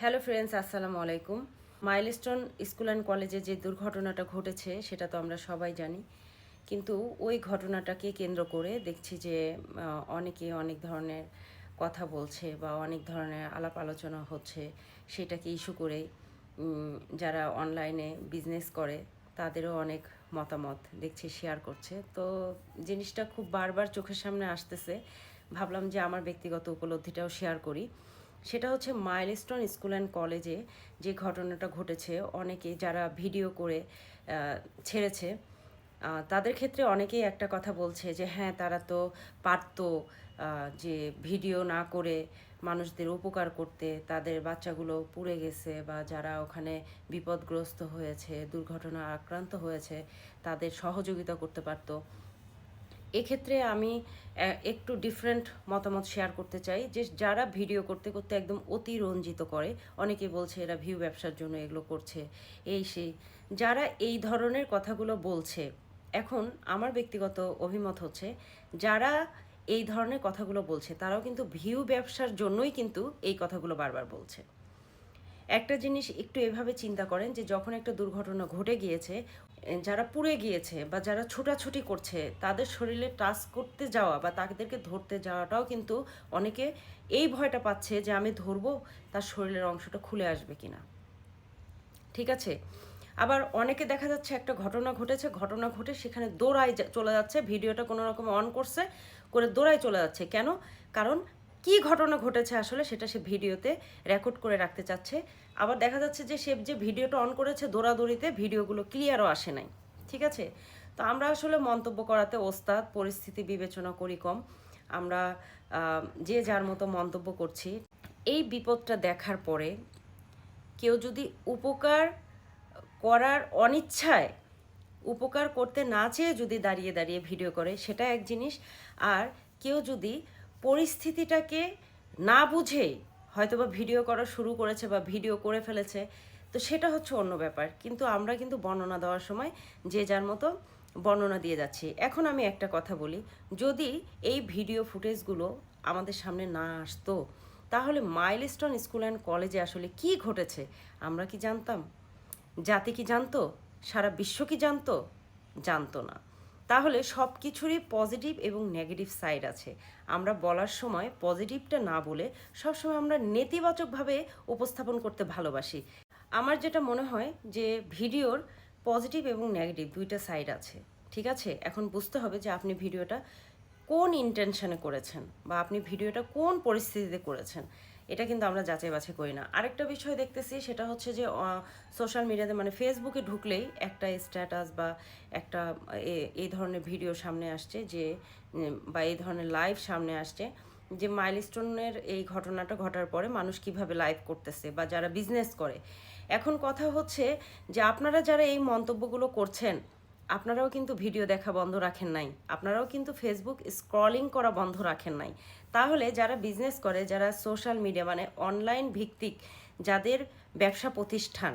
Hello friends, আসসালামু আলাইকুম। Milestone school and কলেজে যে দুর্ঘটনাটা ঘটেছে, সেটা তো আমরা সবাই জানি। কিন্তু ওই ঘটনাটাকে কেন্দ্র করে দেখছি যে অনেকে অনেক ধরনের কথা বলছে বা অনেক ধরনের আলাপ আলোচনা হচ্ছে। সেটাকে ইস্যু করে যারা অনলাইনে বিজনেস করে, তাদেরও অনেক মতামত দেখছি, শেয়ার করছে। তো জিনিসটা খুব বারবার চোখের সামনে আসতেছে। ভাবলাম যে আমার ব্যক্তিগত উপলব্ধিটাও শেয়ার করি। সেটা হচ্ছে মাইলস্টোন স্কুল অ্যান্ড কলেজে যে ঘটনাটা ঘটেছে, অনেকে যারা ভিডিও করে ছেড়েছে তাদের ক্ষেত্রে অনেকেই একটা কথা বলছে যে হ্যাঁ তারা তো পারতো যে ভিডিও না করে মানুষদের উপকার করতে, তাদের বাচ্চাগুলো পুড়ে গেছে বা যারা ওখানে বিপদগ্রস্ত হয়েছে দুর্ঘটনা আক্রান্ত হয়েছে, তাদের সহযোগিতা করতে পারতো। এক্ষেত্রে আমি একটু ডিফারেন্ট মতামত শেয়ার করতে চাই। যে যারা ভিডিও করতে করতে একদম অতিরঞ্জিত করে অনেকে বলছে এরা ভিউ ব্যবসার জন্য এগুলো করছে, এই সেই। যারা এই ধরনের কথাগুলো বলছে, এখন আমার ব্যক্তিগত অভিমত হচ্ছে, যারা এই ধরনের কথাগুলো বলছে, তারাও কিন্তু ভিউ ব্যবসার জন্যই কিন্তু এই কথাগুলো বারবার বলছে। একটা জিনিস একটু এভাবে চিন্তা করেন যে যখন একটা দুর্ঘটনা ঘটে গিয়েছে যারা পুড়ে গিয়েছে বা যারা ছোটাছুটি করছে, তাদের শরীরে টাচ করতে যাওয়া বা তাদেরকে ধরতে যাওয়াটাও কিন্তু অনেকে এই ভয়টা পাচ্ছে যে আমি ধরবো, তার শরীরের অংশটা খুলে আসবে কিনা। ঠিক আছে? আবার অনেকে দেখা যাচ্ছে একটা ঘটনা ঘটেছে, ঘটনা ঘটে সেখানে দৌড়াই যা- চলে যাচ্ছে, ভিডিওটা কোনো রকম অন করছে, করে দৌড়াই চলে যাচ্ছে। কেন? কারণ কি ঘটনা ঘটেছে আসলে সেটা সে ভিডিওতে রেকর্ড করে রাখতে চাচ্ছে। আবার দেখা যাচ্ছে যে সে যে ভিডিওটা অন করেছে দৌড়াদৌড়িতে, ভিডিওগুলো ক্লিয়ারও আসে নাই। ঠিক আছে? তো আমরা আসলে মন্তব্য করাতে ওস্তাদ, পরিস্থিতি বিবেচনা করি কম। আমরা যে যার মতো মন্তব্য করছি। এই বিপদটা দেখার পরে কেউ যদি উপকার করার অনিচ্ছায় উপকার করতে না চেয়ে যদি দাঁড়িয়ে দাঁড়িয়ে ভিডিও করে, সেটা এক জিনিস। আর কেউ যদি পরিস্থিতিটাকে না বুঝে হয়তোবা ভিডিও করা শুরু করেছে বা ভিডিও করে ফেলেছে, তো সেটা হচ্ছে অন্য ব্যাপার। কিন্তু আমরা কিন্তু বর্ণনা দেওয়ার সময় যে যার মতো বর্ণনা দিয়ে যাচ্ছি। এখন আমি একটা কথা বলি, যদি এই ভিডিও ফুটেজগুলো আমাদের সামনে না আসতো, তাহলে মাইলস্টোন স্কুল অ্যান্ড কলেজে আসলে কি ঘটেছে, আমরা কি জানতাম? জাতি কি জানতো? সারা বিশ্ব কি জানতো? জানতো না। তাহলে সব কিছুরই পজিটিভ এবং নেগেটিভ সাইড আছে। আমরা বলার সময় পজিটিভটা না বলে সবসময় আমরা নেতিবাচকভাবে উপস্থাপন করতে ভালোবাসি। আমার যেটা মনে হয় যে ভিডিওর পজিটিভ এবং নেগেটিভ দুইটা সাইড আছে, ঠিক আছে? এখন বুঝতে হবে যে আপনি ভিডিওটা কোন ইন্টেনশনে করেছেন বা আপনি ভিডিওটা কোন পরিস্থিতিতে করেছেন। এটা কিন্তু আমরা যাচাই বাছাই করি না। আরেকটা বিষয় দেখতেছি, সেটা হচ্ছে যে সোশ্যাল মিডিয়াতে মানে ফেসবুকে ঢুকলেই একটা স্ট্যাটাস বা একটা এই ধরনের ভিডিও সামনে আসছে যে বা এই ধরনের লাইভ সামনে আসছে যে মাইলস্টোনের এই ঘটনাটা ঘটার পরে মানুষ কীভাবে লাইভ করতেছে বা যারা বিজনেস করে। এখন কথা হচ্ছে যে, আপনারা যারা এই মন্তব্যগুলো করছেন আপনারাও কিন্তু ভিডিও দেখা বন্ধ রাখেন নাই। আপনারাও কিন্তু ফেসবুক স্ক্রলিং করা বন্ধ রাখেন নাই। তাহলে যারা বিজনেস করে, যারা সোশ্যাল মিডিয়া মানে অনলাইন ভিত্তিক যাদের ব্যবসা প্রতিষ্ঠান,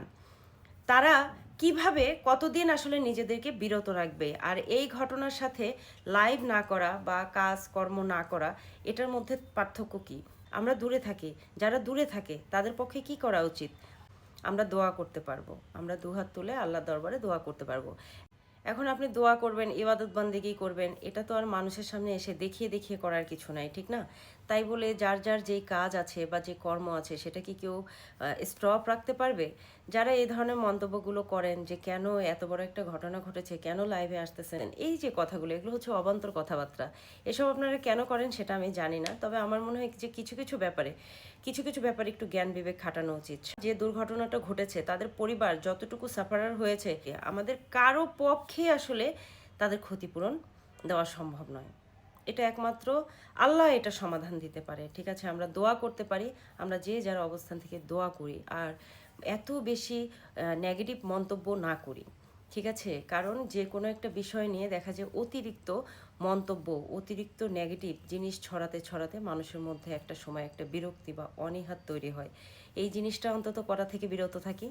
তারা কীভাবে কতদিন আসলে নিজেদেরকে বিরত রাখবে? আর এই ঘটনার সাথে লাইভ না করা বা কাজ কর্ম না করা, এটার মধ্যে পার্থক্য কি? আমরা দূরে থাকি। যারা দূরে থাকে, তাদের পক্ষে কি করা উচিত? আমরা দোয়া করতে পারব। আমরা দুহাত তুলে আল্লাহ দরবারে দোয়া করতে পারব। এখন আপনি দোয়া করবেন, ইবাদত বন্দেগি করবেন, এটা তো আর মানুষের সামনে এসে দেখিয়ে দেখিয়ে করার কিছু নাই, ঠিক না? তাই বলে যার যার যেই কাজ আছে বা যে কর্ম আছে সেটা কি কেউ স্টপ রাখতে পারবে? যারা এই ধরনের মন্তব্যগুলো করেন যে কেন এত বড় একটা ঘটনা ঘটেছে, কেন লাইভে আসতেছেন, এই যে কথাগুলো, এগুলো হচ্ছে অবান্তর কথাবার্তা। এসব আপনারা কেন করেন সেটা আমি জানি না, তবে আমার মনে হয় যে কিছু কিছু ব্যাপারে, কিছু কিছু ব্যাপারে একটু জ্ঞান বিবেক খাটানো উচিত। যে দুর্ঘটনাটা ঘটেছে, তাদের পরিবার যতটুকু সাফারার হয়েছে, আমাদের কারও পক্ষে আসলে তাদের ক্ষতিপূরণ দেওয়া সম্ভব নয়। এটা একমাত্র আল্লাহ এটা সমাধান দিতে পারে, ঠিক আছে? আমরা দোয়া করতে পারি, আমরা যে যার অবস্থান থেকে দোয়া করি, আর এত বেশি নেগেটিভ মন্তব্য না করি, ঠিক আছে? কারণ যে কোনো একটা বিষয় নিয়ে দেখা যায় অতিরিক্ত মন্তব্য, অতিরিক্ত নেগেটিভ জিনিস ছড়াতে ছড়াতে মানুষের মধ্যে একটা সময় একটা বিরক্তি বা অনীহাত তৈরি হয়। এই জিনিসটা অন্তত করা থেকে বিরত থাকি?